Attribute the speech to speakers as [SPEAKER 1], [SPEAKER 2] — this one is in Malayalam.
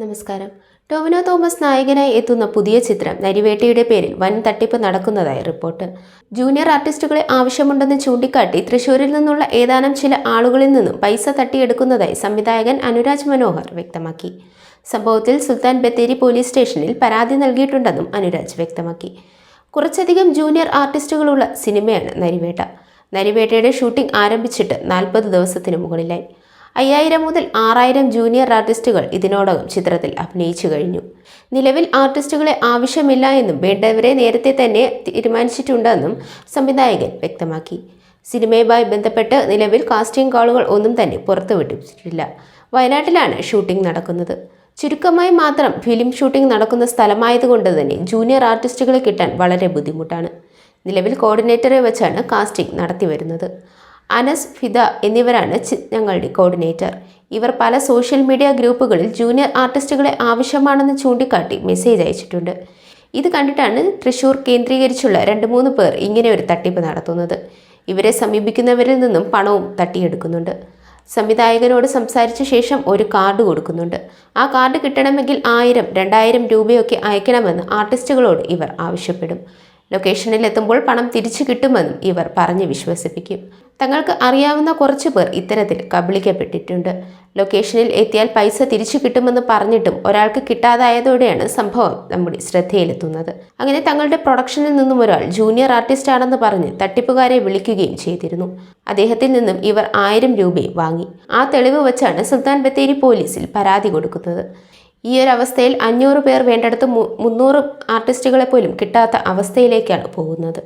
[SPEAKER 1] നമസ്കാരം. ടോവിനോ തോമസ് നായകനായി എത്തുന്ന പുതിയ ചിത്രം നരിവേട്ടയുടെ പേരിൽ വൻ തട്ടിപ്പ് നടക്കുന്നതായി റിപ്പോർട്ട്. ജൂനിയർ ആർട്ടിസ്റ്റുകളെ ആവശ്യമുണ്ടെന്ന് ചൂണ്ടിക്കാട്ടി തൃശൂരിൽ നിന്നുള്ള ഏതാനും ചില ആളുകളിൽ നിന്നും പൈസ തട്ടിയെടുക്കുന്നതായി സംവിധായകൻ അനുരാജ് മനോഹർ വ്യക്തമാക്കി. സംഭവത്തിൽ സുൽത്താൻ ബത്തേരി പോലീസ് സ്റ്റേഷനിൽ പരാതി നൽകിയിട്ടുണ്ടെന്നും അനുരാജ് വ്യക്തമാക്കി. കുറച്ചധികം ജൂനിയർ ആർട്ടിസ്റ്റുകളുള്ള സിനിമയാണ് നരിവേട്ട. നരിവേട്ടയുടെ ഷൂട്ടിംഗ് ആരംഭിച്ചിട്ട് നാൽപ്പത് ദിവസത്തിന് മുകളിലായി. അയ്യായിരം മുതൽ ആറായിരം ജൂനിയർ ആർട്ടിസ്റ്റുകൾ ഇതിനോടകം ചിത്രത്തിൽ അഭിനയിച്ചു കഴിഞ്ഞു. നിലവിൽ ആർട്ടിസ്റ്റുകളെ ആവശ്യമില്ല എന്നും വേണ്ടവരെ നേരത്തെ തന്നെ തീരുമാനിച്ചിട്ടുണ്ടെന്നും സംവിധായകൻ വ്യക്തമാക്കി. സിനിമയുമായി ബന്ധപ്പെട്ട് നിലവിൽ കാസ്റ്റിംഗ് കോളുകൾ ഒന്നും തന്നെ പുറത്തുവിട്ടിട്ടില്ല. വയനാട്ടിലാണ് ഷൂട്ടിംഗ് നടക്കുന്നത്. ചുരുക്കമായി മാത്രം ഫിലിം ഷൂട്ടിംഗ് നടക്കുന്ന സ്ഥലമായതുകൊണ്ട് തന്നെ ജൂനിയർ ആർട്ടിസ്റ്റുകളെ കിട്ടാൻ വളരെ ബുദ്ധിമുട്ടാണ്. നിലവിൽ കോർഡിനേറ്ററെ വെച്ചാണ് കാസ്റ്റിംഗ് നടത്തിവരുന്നത്. അനസ് ഫിദ എന്നിവരാണ് ചിത്രങ്ങളുടെ കോർഡിനേറ്റർ. ഇവർ പല സോഷ്യൽ മീഡിയ ഗ്രൂപ്പുകളിൽ ജൂനിയർ ആർട്ടിസ്റ്റുകളെ ആവശ്യമാണെന്ന് ചൂണ്ടിക്കാട്ടി മെസ്സേജ് അയച്ചിട്ടുണ്ട്. ഇത് കണ്ടിട്ടാണ് തൃശൂർ കേന്ദ്രീകരിച്ചുള്ള രണ്ട് മൂന്ന് പേർ ഇങ്ങനെ ഒരു തട്ടിപ്പ് നടത്തുന്നത്. ഇവരെ സമീപിക്കുന്നവരിൽ നിന്നും പണവും തട്ടിയെടുക്കുന്നുണ്ട്. സംവിധായകനോട് സംസാരിച്ച ശേഷം ഒരു കാർഡ് കൊടുക്കുന്നുണ്ട്. ആ കാർഡ് കിട്ടണമെങ്കിൽ ആയിരം രണ്ടായിരം രൂപയൊക്കെ അയക്കണമെന്ന് ആർട്ടിസ്റ്റുകളോട് ഇവർ ആവശ്യപ്പെടും. ലൊക്കേഷനിൽ എത്തുമ്പോൾ പണം തിരിച്ചു കിട്ടുമെന്നും ഇവർ പറഞ്ഞ് വിശ്വസിപ്പിക്കും. തങ്ങൾക്ക് അറിയാവുന്ന കുറച്ചു പേർ ഇത്തരത്തിൽ കബളിക്കപ്പെട്ടിട്ടുണ്ട്. ലൊക്കേഷനിൽ എത്തിയാൽ പൈസ തിരിച്ചു കിട്ടുമെന്ന് പറഞ്ഞിട്ടും ഒരാൾക്ക് കിട്ടാതായതോടെയാണ് സംഭവം നമ്മുടെ ശ്രദ്ധയിലെത്തുന്നത്. അങ്ങനെ തങ്ങളുടെ പ്രൊഡക്ഷനിൽ നിന്നും ഒരാൾ ജൂനിയർ ആർട്ടിസ്റ്റ് ആണെന്ന് പറഞ്ഞ് തട്ടിപ്പുകാരെ വിളിക്കുകയും ചെയ്തിരുന്നു. അദ്ദേഹത്തിൽ നിന്നും ഇവർ ആയിരം രൂപയും വാങ്ങി. ആ തെളിവ് വെച്ചാണ് സുൽത്താൻ ബത്തേരി പോലീസിൽ പരാതി കൊടുക്കുന്നത്. ഈ ഒരു അവസ്ഥയിൽ അഞ്ഞൂറ് പേർ വേണ്ടടുത്ത് മുന്നൂറ് ആർട്ടിസ്റ്റുകളെ പോലും കിട്ടാത്ത അവസ്ഥയിലേക്കാണ് പോകുന്നത്.